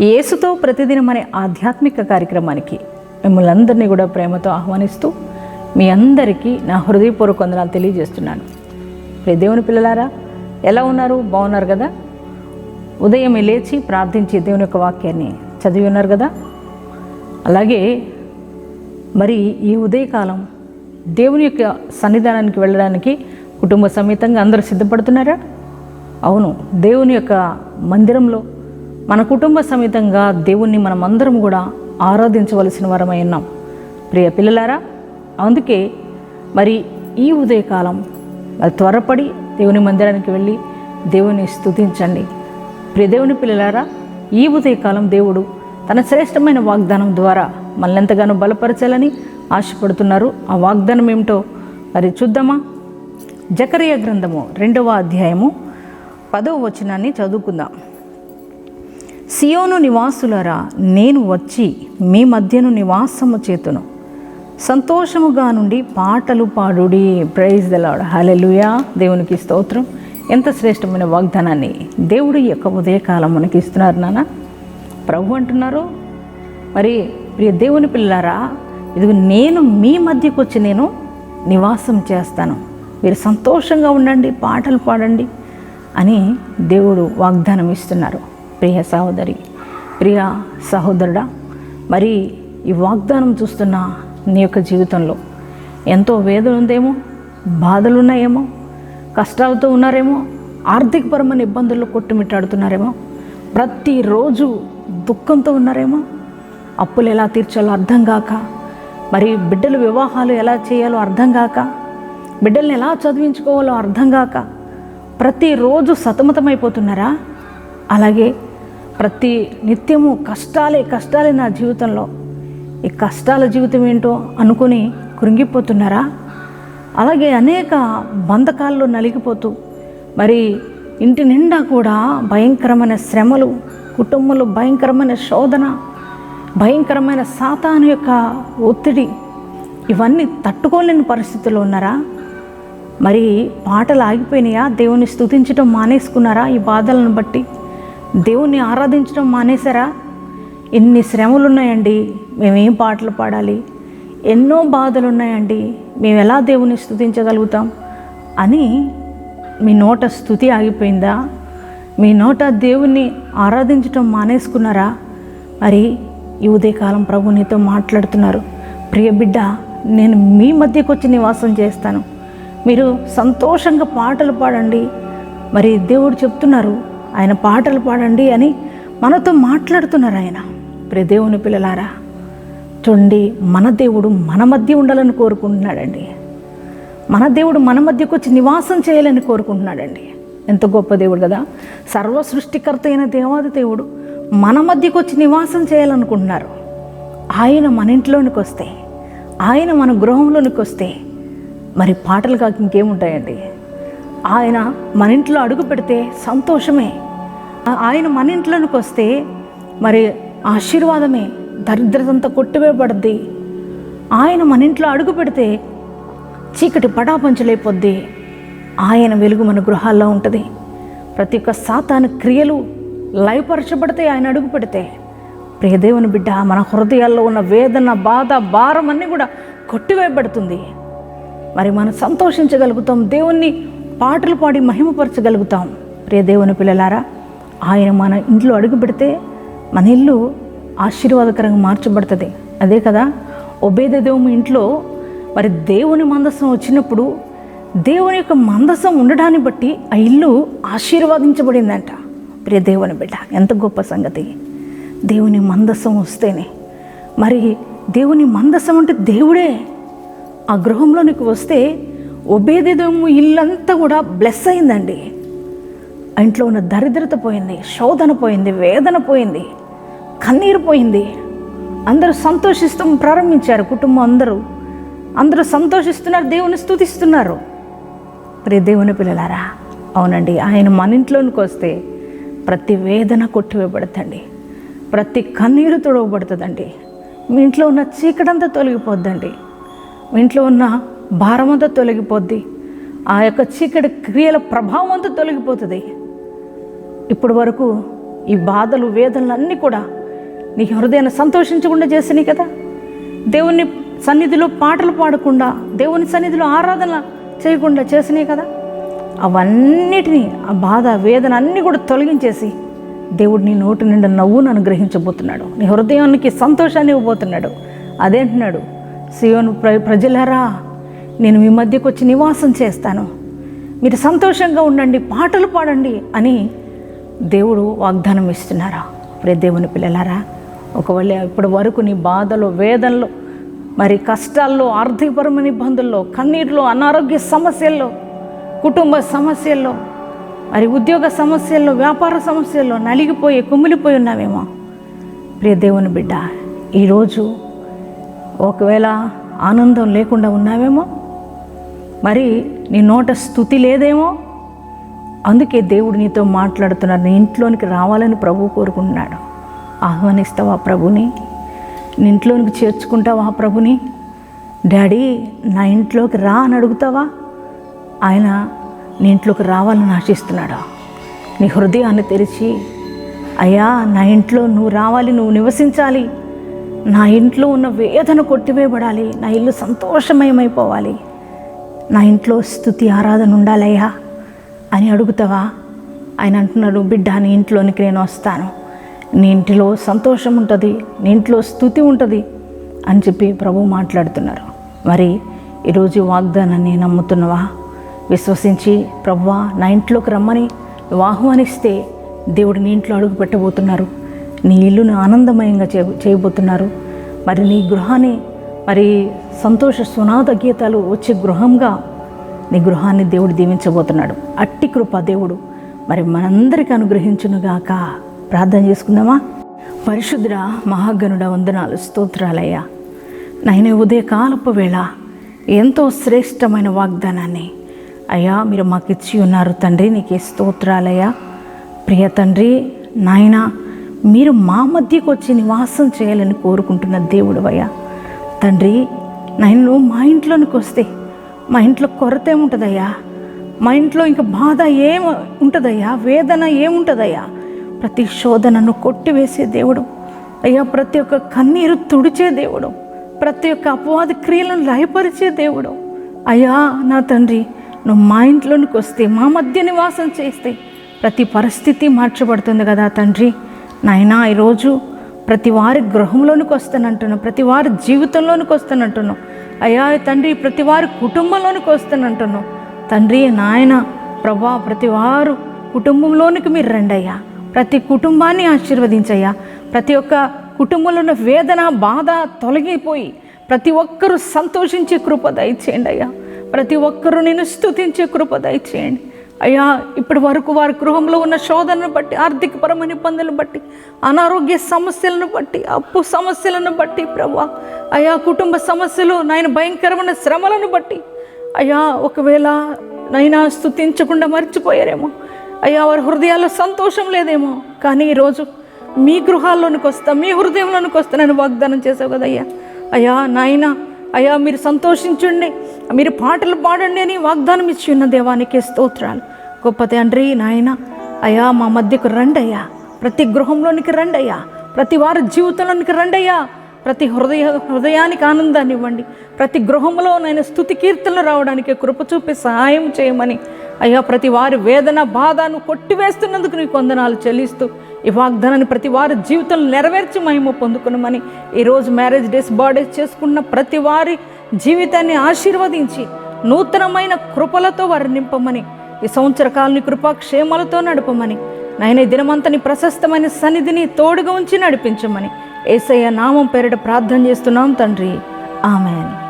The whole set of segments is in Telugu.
యేసుతో ప్రతిదినం అనే ఆధ్యాత్మిక కార్యక్రమానికి మిమ్మల్ని అందరినీ కూడా ప్రేమతో ఆహ్వానిస్తూ మీ అందరికీ నా హృదయపూర్వక వందనాలు తెలియజేస్తున్నాను. దేవుని పిల్లలారా ఎలా ఉన్నారు? బాగున్నారు కదా? ఉదయం లేచి ప్రార్థించి దేవుని యొక్క వాక్యాన్ని చదివి ఉన్నారు కదా? అలాగే మరి ఈ ఉదయకాలం దేవుని యొక్క సన్నిధానానికి వెళ్ళడానికి కుటుంబ సమేతంగా అందరూ సిద్ధపడుతున్నారా? అవును దేవుని యొక్క మందిరంలో మన కుటుంబ సమేతంగా దేవుణ్ణి మనం అందరం కూడా ఆరాధించవలసిన వారమై ఉన్నాం. ప్రియ పిల్లలారా అందుకే మరి ఈ ఉదయకాలం మరి త్వరపడి దేవుని మందిరానికి వెళ్ళి దేవుని స్తుతించండి. ప్రియ దేవుని పిల్లలారా ఈ ఉదయకాలం దేవుడు తన శ్రేష్టమైన వాగ్దానం ద్వారా మనల్ని ఎంతగానో బలపరచాలని ఆశపడుతున్నారు. ఆ వాగ్దానం ఏమిటో మరి చూద్దామా? జకరియ గ్రంథము రెండవ అధ్యాయము పదవ వచనాన్ని చదువుకుందాం. సియోను నివాసులరా నేను వచ్చి మీ మధ్యను నివాసము చేతును. సంతోషముగా నుండి పాటలు పాడుడి. ప్రైజ్ దలాడ్ హలెలుయా దేవునికి స్తోత్రం. ఎంత శ్రేష్టమైన వాగ్దానాన్ని దేవుడు యొక్క ఉదయకాలం మనకి ఇస్తున్నారు నాన్న. ప్రభు అంటున్నారు మరి ప్రియ దేవుని పిల్లారా ఇదిగో నేను మీ మధ్యకు వచ్చి నేను నివాసం చేస్తాను. మీరు సంతోషంగా ఉండండి పాటలు పాడండి అని దేవుడు వాగ్దానం ఇస్తున్నారు ప్రియ సహోదరి ప్రియ సహోదరుడా మరి ఈ వాగ్దానం చూస్తున్న నీ యొక్క జీవితంలో ఎంతో వేదన ఉందేమో బాధలు ఉన్నాయేమో కష్టాలతో ఉన్నారేమో ఆర్థికపరమైన ఇబ్బందుల్లో కొట్టుమిట్టాడుతున్నారేమో ప్రతిరోజు దుఃఖంతో ఉన్నారేమో అప్పులు ఎలా తీర్చాలో అర్థం కాక మరి బిడ్డల వివాహాలు ఎలా చేయాలో అర్థం కాక బిడ్డల్ని ఎలా చదివించుకోవాలో అర్థం కాక ప్రతిరోజు సతమతమైపోతున్నారా? అలాగే ప్రతి నిత్యము కష్టాలే కష్టాలే నా జీవితంలో. ఈ కష్టాల జీవితం ఏంటో అనుకుని కృంగిపోతున్నారా? అలాగే అనేక బంధకాల్లో నలిగిపోతూ మరి ఇంటి నిండా కూడా భయంకరమైన శ్రమలు కుటుంబంలో భయంకరమైన శోధన భయంకరమైన సాతాను యొక్క ఒత్తిడి ఇవన్నీ తట్టుకోలేని పరిస్థితుల్లో ఉన్నారా? మరి పాటలు ఆగిపోయినాయా? దేవుని స్థుతించడం మానేసుకున్నారా ఈ బాధలను బట్టి? దేవుణ్ణి ఆరాధించడం మానేశారా? ఎన్ని శ్రమలు ఉన్నాయండి మేమేం పాటలు పాడాలి? ఎన్నో బాధలు ఉన్నాయండి మేము ఎలా దేవుని స్థుతించగలుగుతాం అని మీ నోట స్థుతి ఆగిపోయిందా? మీ నోట దేవుణ్ణి ఆరాధించటం మానేసుకున్నారా? మరి ఈ ఉదయకాలం ప్రభు నీతో మాట్లాడుతున్నారు. ప్రియ బిడ్డ నేను మీ మధ్యకు వచ్చి నివాసం చేస్తాను. మీరు సంతోషంగా పాటలు పాడండి. మరి దేవుడు చెప్తున్నారు ఆయన పాటలు పాడండి అని మనతో మాట్లాడుతున్నారు ఆయన. ప్రదేవుని పిల్లలారా చూడండి మన దేవుడు మన మధ్య ఉండాలని కోరుకుంటున్నాడండి. మన దేవుడు మన మధ్యకు వచ్చి నివాసం చేయాలని కోరుకుంటున్నాడండి. ఎంత గొప్ప దేవుడు కదా. సర్వ సృష్టికర్త అయిన దేవాది దేవుడు మన మధ్యకు వచ్చి నివాసం చేయాలనుకుంటున్నారు. ఆయన మన ఇంట్లోనికి వస్తే ఆయన మన గృహంలోనికి వస్తే మరి పాటలు కాక ఇంకేముంటాయండి? ఆయన మన ఇంట్లో అడుగు పెడితే సంతోషమే. ఆయన మన ఇంట్లోనికి వస్తే మరి ఆశీర్వాదమే దరిద్రతంతా కొట్టివేయబడుద్ది. ఆయన మన ఇంట్లో అడుగు పెడితే చీకటి పటాపంచలైపోద్ది. ఆయన వెలుగు మన గృహాల్లో ఉంటుంది. ప్రతి ఒక్క సాతాను క్రియలు లయపరచబడితే ఆయన అడుగు పెడితే ప్రియదేవుని బిడ్డ మన హృదయాల్లో ఉన్న వేదన బాధ భారం అన్నీ కూడా కొట్టివేయబడుతుంది. మరి మనం సంతోషించగలుగుతాం దేవుణ్ణి పాటలు పాడి మహిమపరచగలుగుతాం. ప్రియ దేవుని పిల్లలారా ఆయన మన ఇంట్లో అడుగు పెడితే మన ఇల్లు ఆశీర్వాదకరంగా మార్చబడుతుంది. అదే కదా ఒబేదేదేవు ఇంట్లో మరి దేవుని మందసం వచ్చినప్పుడు దేవుని యొక్క మందసం ఉండడాన్ని బట్టి ఆ ఇల్లు ఆశీర్వాదించబడిందంట. ప్రియ దేవుని బిడ్డ ఎంత గొప్ప సంగతి. దేవుని మందసం వస్తేనే. మరి దేవుని మందసం అంటే దేవుడే. ఆ గృహంలోనికి వస్తే ఉభేదిదము ఇల్లంతా కూడా బ్లెస్ అయిందండి. ఆ ఇంట్లో ఉన్న దరిద్రత పోయింది శోధన పోయింది వేదన పోయింది కన్నీరు పోయింది. అందరూ సంతోషిస్తూ ప్రారంభించారు కుటుంబం అందరూ. అందరూ సంతోషిస్తున్నారు దేవుని స్తుతిస్తున్నారు. ప్రే దేవుని పిల్లలారా అవునండి ఆయన మన ఇంట్లోనికి వస్తే ప్రతి వేదన కొట్టివేయబడుతుంది ప్రతి కన్నీరు తొడవబడుతుందండి. మీ ఇంట్లో ఉన్న చీకటంతా తొలగిపోద్దండి. మీ ఇంట్లో ఉన్న భారమంతా తొలగిపోద్ది. ఆ యొక్క చీకటి క్రియల ప్రభావం అంతా తొలగిపోతుంది. ఇప్పటి వరకు ఈ బాధలు వేదనలు అన్నీ కూడా నీ హృదయాన్ని సంతోషించకుండా చేసినాయి కదా. దేవుని సన్నిధిలో పాటలు పాడకుండా దేవుని సన్నిధిలో ఆరాధన చేయకుండా చేసినాయి కదా. అవన్నిటినీ ఆ బాధ వేదన అన్నీ కూడా తొలగించేసి దేవుడు నీ నోటి నిండా నవ్వును అనుగ్రహించబోతున్నాడు. నీ హృదయానికి సంతోషాన్ని ఇవ్వబోతున్నాడు. అదేంటున్నాడు సియోను ప్ర ప్రజలరా నేను మీ మధ్యకు వచ్చి నివాసం చేస్తాను. మీరు సంతోషంగా ఉండండి పాటలు పాడండి అని దేవుడు వాగ్దానం ఇస్తున్నారా? ప్రే దేవుని పిల్లలారా ఒకవేళ ఇప్పటి వరకు నీ బాధలో వేదనలో మరి కష్టాల్లో ఆర్థికపరమైన ఇబ్బందుల్లో కన్నీటిలో అనారోగ్య సమస్యల్లో కుటుంబ సమస్యల్లో మరి ఉద్యోగ సమస్యల్లో వ్యాపార సమస్యల్లో నలిగిపోయి కుమిలిపోయి ఉన్నావేమో? ప్రియ దేవుని బిడ్డ ఈరోజు ఒకవేళ ఆనందం లేకుండా ఉన్నావేమో? మరి నీ నోట స్థుతి లేదేమో? అందుకే దేవుడు నీతో మాట్లాడుతున్నాడు. నీ ఇంట్లోనికి రావాలని ప్రభు కోరుకుంటున్నాడు. ఆహ్వానిస్తావా ప్రభుని? నీ ఇంట్లోనికి చేర్చుకుంటావా ప్రభుని? డాడీ నా ఇంట్లోకి రా అని అడుగుతావా? ఆయన నీ ఇంట్లోకి రావాలని ఆశిస్తున్నాడు? నీ హృదయాన్ని తెరిచి అయ్యా నా ఇంట్లో నువ్వు రావాలి నువ్వు నివసించాలి. నా ఇంట్లో ఉన్న వేదన కొట్టివేయబడాలి. నా ఇల్లు సంతోషమయమైపోవాలి. నా ఇంట్లో స్థుతి ఆరాధన ఉండాలయ్యా అని అడుగుతావా? ఆయన అంటున్నాడు బిడ్డ నీ ఇంట్లోనికి నేను వస్తాను. నీ ఇంటిలో సంతోషం ఉంటుంది నీ ఇంట్లో స్థుతి ఉంటుంది అని చెప్పి ప్రభు మాట్లాడుతున్నారు. మరి ఈరోజు వాగ్దానాన్ని నమ్ముతున్నవా? విశ్వసించి ప్రభువా నా ఇంట్లోకి రమ్మని నువ్వు ఆహ్వానిస్తే దేవుడు నీ ఇంట్లో అడుగు పెట్టబోతున్నారు. నీ ఇల్లును ఆనందమయంగా చే చేయబోతున్నారు. మరి నీ గృహాన్ని మరి సంతోష సునాద గీతాలు వచ్చే గృహంగా నీ గృహాన్ని దేవుడు దీవించబోతున్నాడు. అట్టి కృప దేవుడు. మరి మనందరికీ అనుగ్రహించునుగాక. ప్రార్థన చేసుకుందామా? పరిశుద్ధ మహాగణుడ వందనాలు స్తోత్రాలయ్యా. నైన ఉదయకాలపు వేళ ఎంతో శ్రేష్టమైన వాగ్దానాన్ని అయ్యా మీరు మాకు ఇచ్చి ఉన్నారు తండ్రి నీకే స్తోత్రాలయ్యా. ప్రియ తండ్రి నాయన మీరు మా మధ్యకు వచ్చి నివాసం చేయాలని కోరుకుంటున్న దేవుడు అయ్యా. తండ్రి నన్ను మా ఇంట్లోనికి వస్తే మా ఇంట్లో కొరత ఏముంటుందయ్యా? మా ఇంట్లో ఇంకా బాధ ఏం ఉంటుందయ్యా? వేదన ఏముంటుందయ్యా? ప్రతి శోధనను కొట్టివేసే దేవుడు. అయ్యా ప్రతి ఒక్క కన్నీరు తుడిచే దేవుడు. ప్రతి ఒక్క అపవాద క్రియలను లయపరిచే దేవుడు. అయ్యా నా తండ్రి నువ్వు మా ఇంట్లోనికి వస్తే మా మధ్య నివాసం చేస్తే ప్రతి పరిస్థితి మార్చబడుతుంది కదా తండ్రి. నాయనా ఈరోజు ప్రతి వారి గృహంలోనికి వస్తానంటున్నావు ప్రతి వారి జీవితంలోనికి వస్తానంటున్నావు అయ్యా తండ్రి ప్రతి వారి కుటుంబంలోనికి వస్తానంటున్నావు తండ్రి నాయన ప్రభా ప్రతి వారు కుటుంబంలోనికి మీరు రండి అయ్యా ప్రతి కుటుంబాన్ని ఆశీర్వదించయ్యా. ప్రతి ఒక్క కుటుంబంలో ఉన్న వేదన బాధ తొలగిపోయి ప్రతి ఒక్కరూ సంతోషించే కృప దయచేయండి అయ్యా. ప్రతి ఒక్కరూ నేను స్తుతించే కృప దయచేయండి. అయ్యా ఇప్పటి వరకు వారి గృహంలో ఉన్న శోధనను బట్టి ఆర్థికపరమైన ఇబ్బందులను బట్టి అనారోగ్య సమస్యలను బట్టి అప్పు సమస్యలను బట్టి ప్రభా. అయ్యా కుటుంబ సమస్యలు నాయన భయంకరమైన శ్రమలను బట్టి. అయ్యా ఒకవేళ నైనా స్తుతించకుండా మర్చిపోయారేమో. అయ్యా వారి హృదయాల్లో సంతోషం లేదేమో. కానీ ఈరోజు మీ గృహాల్లోనికి వస్తా మీ హృదయంలోనికి వస్తా నేను వాగ్దానం చేసావు కదయ్యా. అయ్యా నాయనా అయ్యా మీరు సంతోషించండి. మీరు పాటలు పాడండి అని వాగ్దానం ఇచ్చి ఉన్న దేవానికి స్తోత్రాలు. గొప్ప తండ్రి నాయన అయ్యా మా మధ్యకు రండయ్యా. ప్రతి గృహంలోనికి రండయ్యా. ప్రతి వారి జీవితంలోనికి రండయ్యా. ప్రతి హృదయ హృదయానికి ఆనందాన్ని ఇవ్వండి. ప్రతి గృహంలో నేను స్థుతి కీర్తనలు రావడానికి కృప చూపి సహాయం చేయమని. అయ్యా ప్రతి వారి వేదన బాధను కొట్టివేస్తున్నందుకు నీకు వందనాలు చెల్లిస్తూ ఈ వాగ్దానాన్ని ప్రతి వారి జీవితంలో నెరవేర్చి మహిమ పొందుకున్నామని ఈరోజు మ్యారేజ్ డేస్ బర్త్డేస్ చేసుకున్న ప్రతి వారి జీవితాన్ని ఆశీర్వదించి నూతనమైన కృపలతో వారు నింపమని ఈ సంవత్సర కాలని కృపాక్షేమాలతో నడపమని నాయన దినమంతని ప్రశస్తమైన సన్నిధిని తోడుగా ఉంచి నడిపించమని ఏసయ్య నామం పేరిట ప్రార్థన చేస్తున్నాం తండ్రి. ఆమెన్.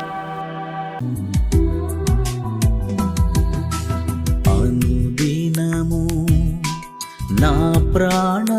నా ప్రాణ